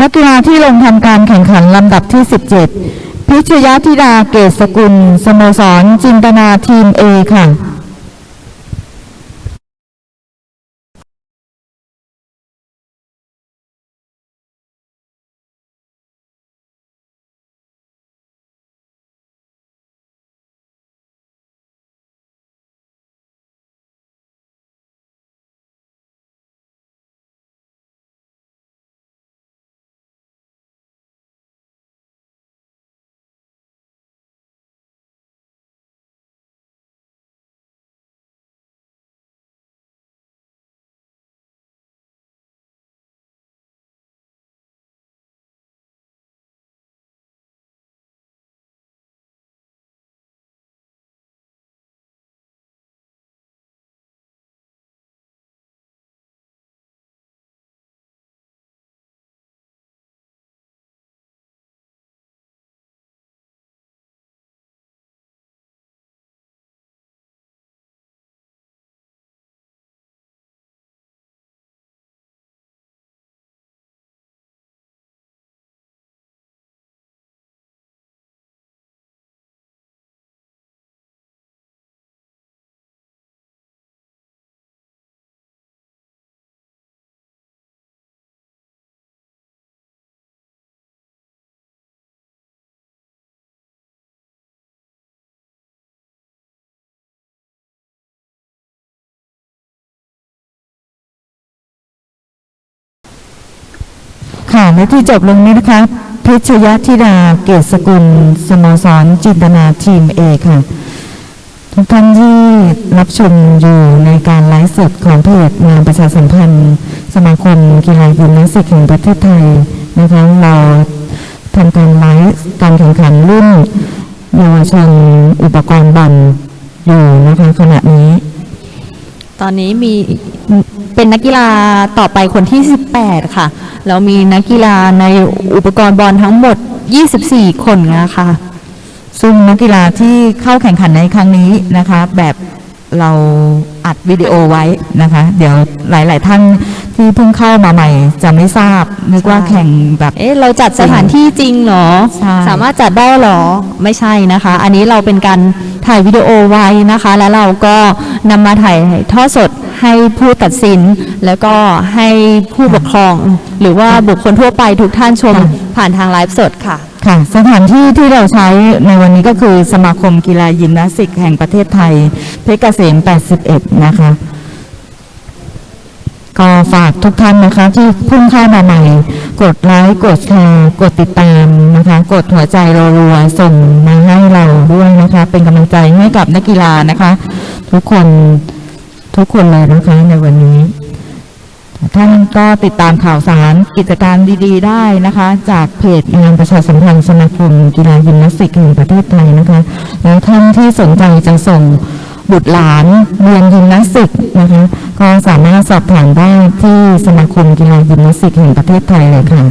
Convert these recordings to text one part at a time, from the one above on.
นักกีฬาที่ลงทำการแข่งขันลำดับที่ 17 พิชยธิดาเกษสกุล สโมสร จินตนาทีม A ค่ะ ค่ะและที่จบลงนี้นะคะพิชยธิดาเกษสกุล สโมสรจินตนาทีม A ค่ะ ทุกท่านที่รับชมอยู่ในการไลฟ์สดของเพจงานประชาสัมพันธ์ สมาคมกีฬายิมนาสติกแห่งประเทศไทยนะคะเราทำการไลฟ์การแข่งขันรุ่นเยาวชนอุปกรณ์บอลอยู่นะคะขณะนี้ ตอนนี้มีเป็นนักกีฬาต่อไปคนที่ 18 ค่ะ แล้วมีนักกีฬาในอุปกรณ์บอลทั้งหมด 24 คนนะคะ ซึ่งนักกีฬาที่เข้าแข่งขันในครั้งนี้นะคะ แบบเราอัดวิดีโอไว้นะคะ เดี๋ยวหลาย ๆ ท่าน ที่เพิ่งเข้ามาใหม่จะไม่ทราบนึกว่าใช่แข่งแบบ เอ๊ะเราจัดสถานที่จริงเหรอใช่สามารถจัดได้เหรอ ไม่ใช่นะคะ อันนี้เราเป็นการถ่ายวิดีโอไว้นะคะ แล้วเราก็นำมาถ่ายทอดสดให้ผู้ตัดสิน แล้วก็ให้ผู้ปกครอง หรือว่าบุคคลทั่วไปทุกท่านชมผ่านทางไลฟ์สดค่ะค่ะสถานที่ที่เราใช้ในวันนี้ก็คือสมาคมกีฬายิมนาสติกแห่งประเทศไทย เพชรเกษม 81 นะคะ ก็ฝากทุกท่านนะคะที่เพิ่งเข้ามาใหม่ กดไลค์กดแชร์กดติดตามนะคะ กดหัวใจรัวๆส่งมาให้เราด้วยนะคะ เป็นกำลังใจให้กับนักกีฬานะคะ ทุกคนทุกคนเลยนะคะในวันนี้ท่านก็ติดตามข่าวสารกิจการดีๆ ได้นะคะ จากเพจงานประชาสัมพันธ์สมาคมกีฬายิมนาสติกแห่งประเทศไทยนะคะ แล้วท่านที่สนใจจะส่งบุตรหลานเรียนยิมนาสติกนะคะ ก็สามารถสอบถามได้ที่สมาคมกีฬายิมนาสติกแห่งประเทศไทยเลยค่ะ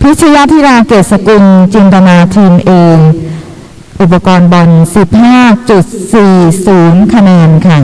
พิชยาธิราเกศสกุลจินตนาทีมเออุปกรณ์บอล 15.40 คะแนนค่ะ